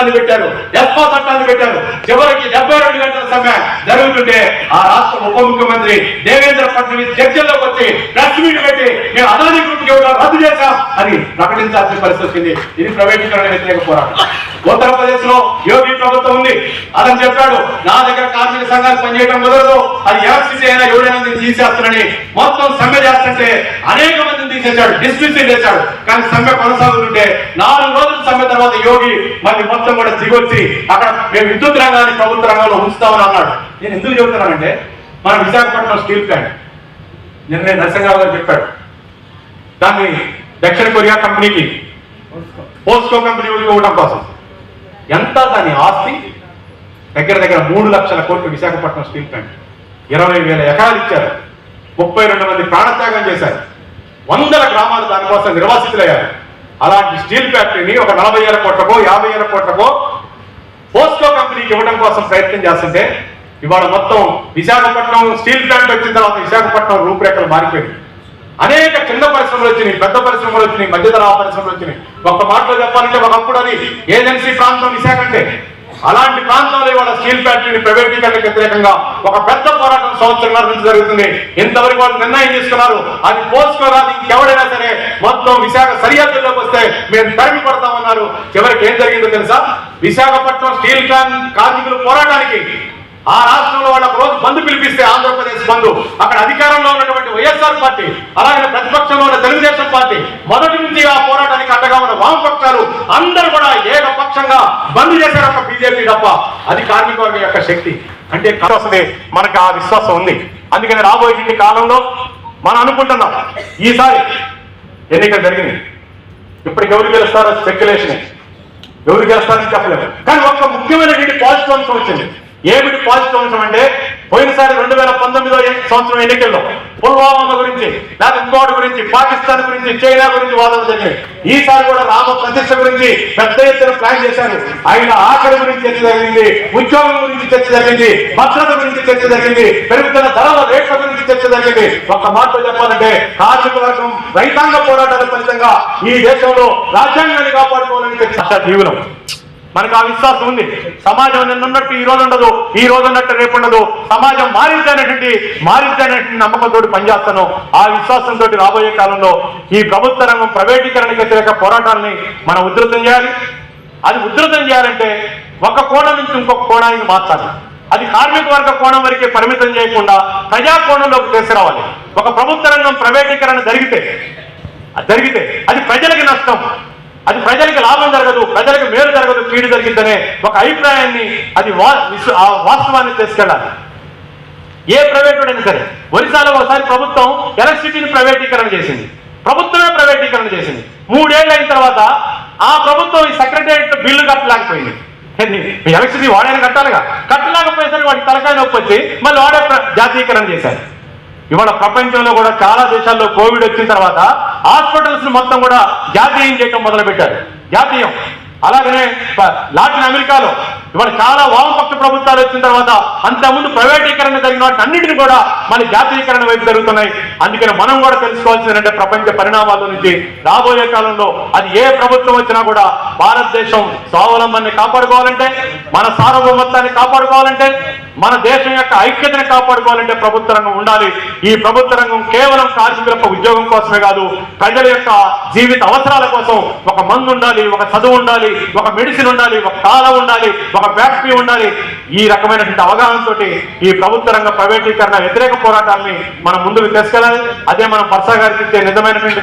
చట్టాన్ని పెట్టారు ఎస్మా చట్టాన్ని పెట్టారు చివరికి డెబ్బై రెండు గంటల సమ్మె జరుగుతుంటే ఆ రాష్ట్ర ఉప ముఖ్యమంత్రి దేవేంద్ర ఫడ్నవీస్ చర్చల్లోకి వచ్చి ప్రెస్ మీట్ పెట్టి మేము అదాని గ్రూప్ రద్దు చేశాం అని ప్రకటించాల్సిన పరిస్థితి వచ్చింది. ఇది ప్రైవేటీకరణ వ్యతిరేక పోరాటం. ఉత్తరప్రదేశ్లో యోగి ప్రభుత్వం ఉంది. అతను చెప్పాడు నా దగ్గర కార్మిక సంఘాలు పనిచేయడం కుదరదు. అది ఎలక్ట్రిసిటీ అయినా ఎవరైనా తీసేస్తానని మొత్తం సమ్మె చేస్తుంటే అనేక మందిని తీసేశాడు డిస్మిస్ చేశాడు. కానీ సమ్మె కొనసాగుతుంటే నా యోగి మళ్ళీ మొత్తం కూడా దిగొచ్చి అక్కడ మేము విద్యుత్ రంగాన్ని ప్రభుత్వ రంగంలో ఉంచుతామని అన్నాడు. నేను ఎందుకు చెబుతున్నానంటే మన విశాఖపట్నం స్టీల్ ప్లాంట్ నిన్నే నరసింహరావు గారు చెప్పాడు దాన్ని దక్షిణ కొరియా కంపెనీకి పోస్కో కంపెనీ ఇవ్వడం కోసం. ఎంత దాని ఆస్తి? దగ్గర దగ్గర మూడు లక్షల కోట్లు విశాఖపట్నం స్టీల్ ప్లాంట్. ఇరవై వేల ఎకరాలు ఇచ్చారు. ముప్పై రెండు మంది ప్రాణత్యాగం చేశారు. వందల గ్రామాలు దానికోసం నిర్వాసితులయ్యారు. అలాంటి స్టీల్ ఫ్యాక్టరీని ఒక నలభై వేల కోట్లకో యాభై వేల కోట్లకో పోస్కో కంపెనీకి ఇవ్వడం కోసం ప్రయత్నం చేస్తుంటే ఇవాళ మొత్తం విశాఖపట్నం స్టీల్ ప్లాంట్ వచ్చిన తర్వాత విశాఖపట్నం రూపురేఖలు మారిపోయింది అనేక చిన్న పరిశ్రమలు వచ్చినాయి పెద్ద పరిశ్రమలు వచ్చినాయి మధ్యతర పరిశ్రమలు వచ్చినాయి. ఒక్క మాటలో చెప్పాలంటే ఒకప్పుడు అది ఏజెన్సీ ప్రాంతం విశాఖ అంటే. అలాంటి ప్రాంతంలో ఇవాళ స్టీల్ ఫ్యాక్టరీని ప్రైవేటీకరణకు వ్యతిరేకంగా ఒక పెద్ద పోరాటం సంవత్సరంన్నర నుంచి జరుగుతుంది. ఇంతవరకు వాళ్ళు నిర్ణయం తీసుకున్నారు. అది పోల్చుకోరాదు ఇంకెవడైనా సరే మొత్తం విశాఖ సరిహద్దుల్లోకి మేము తరిమి పడతామన్నారు చివరికి ఏం జరిగిందో తెలుసా? విశాఖపట్నం స్టీల్ ప్లాంట్ కార్మికులు పోరాటానికి ఆ రాష్ట్రంలో వాళ్ళకు రోజు బంధు పిలిపిస్తే ఆంధ్రప్రదేశ్ బంధు అక్కడ అధికారంలో ఉన్నటువంటి వైఎస్ఆర్ పార్టీ అలాగే ప్రతిపక్షంలో ఉన్న తెలుగుదేశం పార్టీ మొదటి నుంచి ఆ పోరాటానికి అడ్డగా ఉన్న వామపక్షాలు అందరూ కూడా ఏకపక్షంగా బంద్ చేశారు ఒక బీజేపీ తప్ప. అది కార్మిక వర్గం యొక్క శక్తి. అంటే వస్తుంది మనకు ఆ విశ్వాసం ఉంది. అందుకని రాబోయే కాలంలో మనం అనుకుంటున్నాం. ఈసారి ఎన్నికలు జరిగింది ఇప్పటికి ఎవరు గెలుస్తారో స్పెక్యులేషన్ ఎవరు గెలుస్తారని చెప్పలేము. కానీ ఒక ముఖ్యమైనటువంటి పాజిటివ్ అంశం వచ్చింది. ఏమిటి పాజిటివ్ అంశం అంటే పోయినసారి రెండు వేల పంతొమ్మిదో సంవత్సరం ఎన్నికల్లో పుల్వామా గురించి లేదా ఇంకోటి గురించి పాకిస్తాన్ గురించి చైనా గురించి వాదనలు జరిగాయి. ఈసారి కూడా రామ ప్రతిష్ట గురించి పెద్ద ఎత్తున ప్లాన్ చేశారు. ఆయన ఆకలి గురించి చర్చ జరిగింది ఉద్యోగం గురించి చర్చ జరిగింది భద్రత గురించి చర్చ జరిగింది పెరుగుతున్న ధరల రేట్ల గురించి చర్చ జరిగింది. ఒక మాటలో చెప్పాలంటే కార్మిక వర్గం రైతాంగ పోరాటాల ఫలితంగా ఈ దేశంలో రాజ్యాంగాన్ని కాపాడుకోవాలని చర్చ జీవనం మనకు ఆ విశ్వాసం ఉంది. సమాజం నిన్న ఉన్నట్టు ఈ రోజు ఉండదు ఈ రోజు ఉన్నట్టు రేపు ఉండదు. సమాజం మారిద్దనేటువంటి మారిద్దనేటువంటి నమ్మకంతో పనిచేస్తాను. ఆ విశ్వాసంతో రాబోయే కాలంలో ఈ ప్రభుత్వ రంగం ప్రైవేటీకరణకు వ్యతిరేక పోరాటాన్ని మనం ఉధృతం చేయాలి. అది ఉధృతం చేయాలంటే ఒక కోణం నుంచి ఇంకొక కోణానికి మార్చాలి. అది కార్మిక వర్గ కోణం వరకే పరిమితం చేయకుండా ప్రజా కోణంలోకి తీసుకురావాలి. ఒక ప్రభుత్వ రంగం ప్రైవేటీకరణ జరిగితే అది జరిగితే అది ప్రజలకి నష్టం. అది ప్రజలకి లాభం జరగదు ప్రజలకు మేలు జరగదు కీడు జరిగిద్దనే ఒక అభిప్రాయాన్ని అది వా ఆ వాస్తవాన్ని తీసుకెళ్ళాలి. ఏ ప్రైవేట్ అయినా సరే ఒరిస్సాలో ఒకసారి ప్రభుత్వం ఎలక్ట్రిసిటీని ప్రైవేటీకరణ చేసింది. ప్రభుత్వమే ప్రైవేటీకరణ చేసింది. మూడేళ్ళు అయిన తర్వాత ఆ ప్రభుత్వం ఈ సెక్రటరియట్ బిల్లు కట్టలేకపోయింది. ఎలక్ట్రిసిటీ వాడైనా కట్టాలిగా? కట్టలేకపోయేసరికి వాడికి తలకాయ నొప్పి వచ్చి మళ్ళీ వాడే ప్ర- జాతీయకరణ చేశారు. ఇవాళ ప్రపంచంలో కూడా చాలా దేశాల్లో కోవిడ్ వచ్చిన తర్వాత హాస్పిటల్స్ మొత్తం కూడా జాతీయం చేయటం మొదలు పెట్టారు జాతీయం. అలాగనే లాటిన్ అమెరికాలో ఇవాళ చాలా వామపక్ష ప్రభుత్వాలు వచ్చిన తర్వాత అంతకుముందు ప్రైవేటీకరణ జరిగిన వాటిని అన్నింటిని కూడా మన జాతీయకరణ వైపు జరుగుతున్నాయి. అందుకని మనం కూడా తెలుసుకోవాల్సింది అంటే ప్రపంచ పరిణామాల నుంచి రాబోయే కాలంలో అది ఏ ప్రభుత్వం వచ్చినా కూడా భారతదేశం స్వావలంబాన్ని కాపాడుకోవాలంటే మన సార్వభౌమత్వాన్ని కాపాడుకోవాలంటే మన దేశం యొక్క ఐక్యతను కాపాడుకోవాలంటే ప్రభుత్వ రంగం ఉండాలి. ఈ ప్రభుత్వ రంగం కేవలం కార్మికుల యొక్క ఉద్యోగం కోసమే కాదు ప్రజల యొక్క జీవిత అవసరాల కోసం ఒక మందు ఉండాలి ఒక చదువు ఉండాలి ఒక మెడిసిన్ ఉండాలి ఒక కాలం ఉండాలి ఒక ఫ్యాక్టరీ ఉండాలి. ఈ రకమైనటువంటి అవగాహనతో ఈ ప్రభుత్వ రంగ ప్రైవేటీకరణ వ్యతిరేక పోరాటాన్ని మనం ముందుకు తీసుకెళ్ళాలి. అదే మనం పర్సా గారికి ఇచ్చే నిజమైనటువంటి